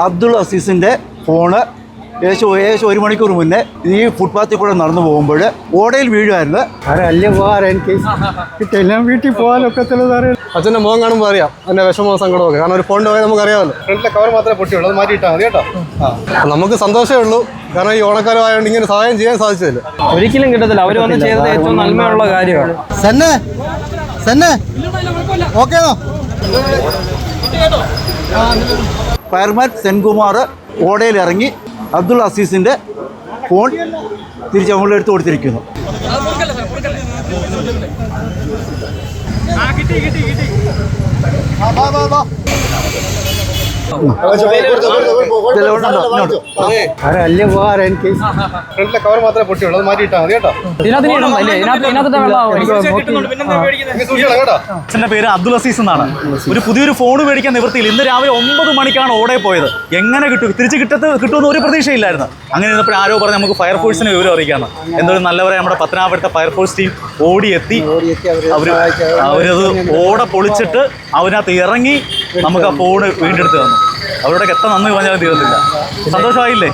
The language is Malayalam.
അബ്ദുൾ അസീസിന്റെ ഫോണ് ഏകദേശം ഏകദേശം ഒരു മണിക്കൂർ മുന്നേ ഈ ഫുട്പാത്തിൽ കൂടെ നടന്നു പോകുമ്പോൾ ഓടയിൽ വീഴുമായിരുന്നു വലിയ ഉപകാരം എനിക്ക്. കിട്ടില്ല വീട്ടിൽ പോകാനൊക്കത്തില്ല സാറേ. അച്ഛന്റെ മുഖം കാണുമ്പോൾ അറിയാം. അതിന്റെ വിഷമവും സങ്കടമൊക്കെ കാരണം ഒരു ഫോണിന്റെ പോയാൽ നമുക്ക് അറിയാമല്ലോ. ഫ്രണ്ടിലെ കവർ മാത്രമേ പൊട്ടിയുള്ളൂ. അത് മാറ്റിയിട്ടാൽ മതി കേട്ടോ. ആ. നമുക്ക് സന്തോഷമേ ഉള്ളൂ. കാരണം ഈ ഓണക്കാലം ആയതുകൊണ്ട് ഇങ്ങനെ സഹായം ചെയ്യാൻ സാധിച്ചതില്ല? ഒരിക്കലും കിട്ടത്തില്ല. അവർ വന്ന് ചെയ്തത് ഏറ്റവും നന്മയുള്ള കാര്യമാണ്. സെന്നെ. സെന്നെ. ഓക്കേണോ ഫയർമാൻ സെൻകുമാർ ഓടയിൽ ഇറങ്ങി അബ്ദുൾ അസീസിന്റെ ഫോൺ തിരിച്ച് അവളെ എടുത്ത് കൊടുത്തിരിക്കുന്നു ഇതെല്ലാം ഉണ്ടോ? ഇങ്ങോട്ട്. വലിയ ഉപകാരം എനിക്ക്. ഫ്രണ്ടിലെ കവർ മാത്രമേ പൊട്ടിയുള്ളൂ. അത് മാറ്റിയിട്ടാൽ മതി കേട്ടോ. പേര് അബ്ദുൾ അസീസ് എന്നാണ്. ഒരു പുതിയൊരു ഫോൺ മേടിക്കാൻ നിവൃത്തിയിൽ ഇന്ന് രാവിലെ ഒമ്പത് മണിക്കാണ് ഓടെ പോയത്. എങ്ങനെ കിട്ടും? തിരിച്ചു കിട്ടത്ത് കിട്ടുമെന്ന് ഒരു പ്രതീക്ഷയില്ലായിരുന്നു. അങ്ങനെ ഇരുന്നപ്പോൾ ആരോ പറഞ്ഞ് നമുക്ക് ഫയർഫോഴ്സിന് വിവരം അറിയിക്കാന്ന്. എന്തൊരു നല്ലവരെ നമ്മുടെ പത്തനാപുരത്തെ ഫയർഫോഴ്സ് ടീം ഓടിയെത്തി. അവർ അവരത് ഓടെ പൊളിച്ചിട്ട് അവനകത്ത് ഇറങ്ങി നമുക്ക് ആ ഫോൺ വീണ്ടെടുത്ത് തന്നു. അവരോടൊക്കെ എത്ര നന്ദി പറഞ്ഞാലും തീരത്തില്ല. സന്തോഷമായില്ലേ?